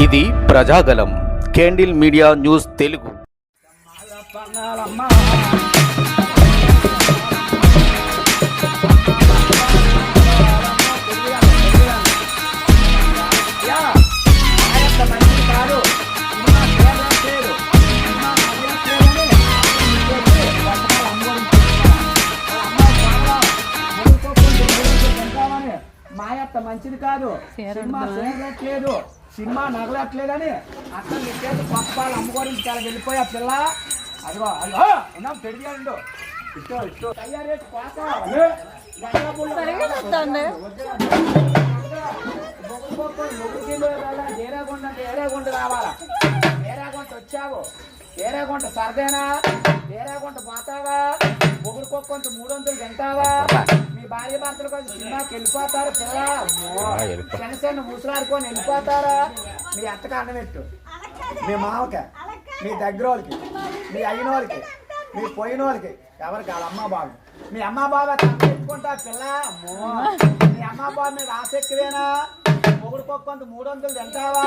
ఇది Prajagalam candle media news Telugu. మాయత్త మంచిది కాదు. సినిమా చేయట్లేదు సినిమా నగలట్లేదని అక్కడ పక్క వాళ్ళు అమ్మగారించి చాలా వెళ్ళిపోయి పిల్ల. అదిగో అదిగో. ఉన్నాం పెడిగాడు ఇష్టో ఏరాగుంట అంటే ఏరాగుంట రావాలా? ఏరాగుంట వచ్చావు. ఏరాగుంట సరదేనా? ఏరాగుంట పోతావా? మొగుడు కొంత మూడు వందలు తింటావా? భార్య భర్తలు కొంచెం సినిమాకి వెళ్ళిపోతారు పిల్ల. చిన్న చిన్న ముసలాడుకొని వెళ్ళిపోతారా? మీ అత్తకి అన్నమెట్టు మీ మామకి? మీ దగ్గర వాళ్ళకి? మీ అయిన వాళ్ళకి? మీ పోయిన వాళ్ళకి? ఎవరికి? వాళ్ళ అమ్మ బాబు మీ అమ్మ బాబా పెట్టుకుంటా పిల్ల. అమ్మో. మీ అమ్మ బాబు మీద ఎక్కువేనా? మొగుడు కొంత మూడు వందలు తింటావా?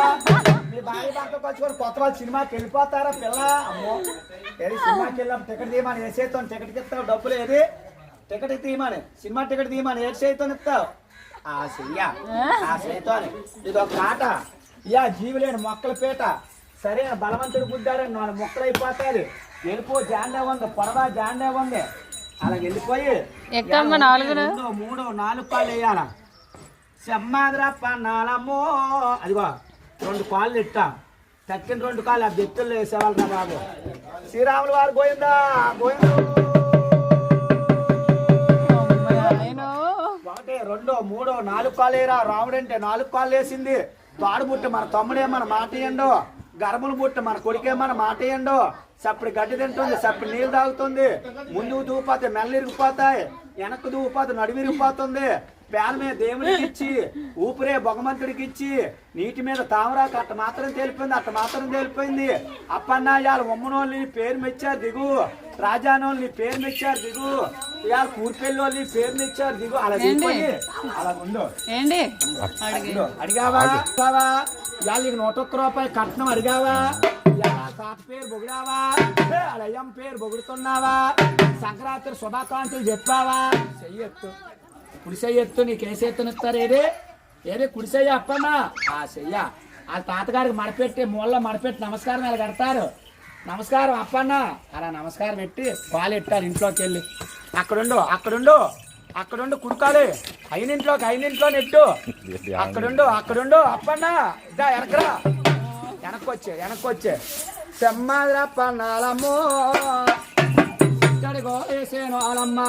మీ భార్య భర్త వచ్చుకొని కొత్త వాళ్ళు సినిమాకి వెళ్ళిపోతారా పిల్ల? అమ్మో. ఏది సినిమాకి వెళ్ళాం టికెట్ తీయమని ఏ చేస్తాం టికెట్కి ఇస్తావు? డబ్బులు ఏది? టికెట్ తీయమని. సినిమా టికెట్ తీయమని ఏ చేతితో ఇస్తావు ఆ చెయ్య ఆ చేతితోని ఇది ఒక ఆట యా జీవులేని మొక్కల పీట. సరైన బలవంతుడు బుద్ధారని నాలుగు మొక్కలు అయిపోతాయి వెళ్ళిపో జాండే ఉంది పొడవ జాండే ఉంది. అలా వెళ్ళిపోయి మూడో నాలుగు కాళ్ళు వేయాల? సెమ్మాదిరప్ప నాలమ్మో అదిగో రెండు కాళ్ళు ఇట్టా. తక్కిన రెండు కాళ్ళు ఆ బెత్తుల్లో వేసేవాళ్ళు రా బాబు. శ్రీరాములు వారు గోయిందా గోయిందా రెండో నాలుగు కాలేరా వేయరా రాముడు అంటే నాలుగు కాళ్ళు వేసింది. తాడు బుట్ట మన తమ్ముడే మన మాట ఇయ్యండు గర్భలు బుట్ట మన కొడుకే మన మాట ఇయ్యండు సప్పుడు గడ్డి తింటుంది సప్పుడు నీళ్ళు తాగుతుంది. ముందుకు దూపోతే మెల్లరిగిపోతాయి వెనక్కు దూపోతే నడుము పేర పేల మీద దేవుడికి ఇచ్చి ఊపిరే భగవంతుడికి ఇచ్చి నీటి మీద తామరాకు అట్ట మాత్రం తేలిపోయింది అట్ట మాత్రం తేలిపోయింది. అప్పన్నాయాలు నీ పేరు మెచ్చారు దిగు. రాజానోళ్ళని పేరు మెచ్చారు దిగు. దిగు అలా దిగిపోయి అలా ఉండు ఏంటి? ఇదిగో, అడిగావా అడిగావా ఇవాళ నీకు నూట ఒక్క రూపాయి కట్నం అడిగావా తాత పేరు అయ్యం పేరు పొగుడుతున్నావా సంక్రాంతి శుభాకాంక్షలు చెప్పావా చెయ్యొత్తు కుడి చెయ్యొత్తు నీకు ఏ చేతునిస్తారు ఏది ఏది కుడి చెయ్య అప్పమ్మా ఆ చెయ్య వాళ్ళ తాతగారికి మడపెట్టి మూలలో మడపెట్టి నమస్కారం ఇలా కడతారు. నమస్కారం అప్పన్న. అలా నమస్కారం పెట్టి పాలు ఎట్టారు ఇంట్లోకి వెళ్ళి అక్కడుండు అక్కడుండు అక్కడుండు కుడుకాలి. అయినింట్లోకి అయినింట్లో నెట్టు. అక్కడుండు అక్కడుండు. అప్పన్న ఇదా వెనకరా వెనక్కొచ్చే వెనక్కొచ్చే. సెమ్మాదిరా పన్నాలమ్మో ఇక్కడికో వేసేను వాళ్ళమ్మ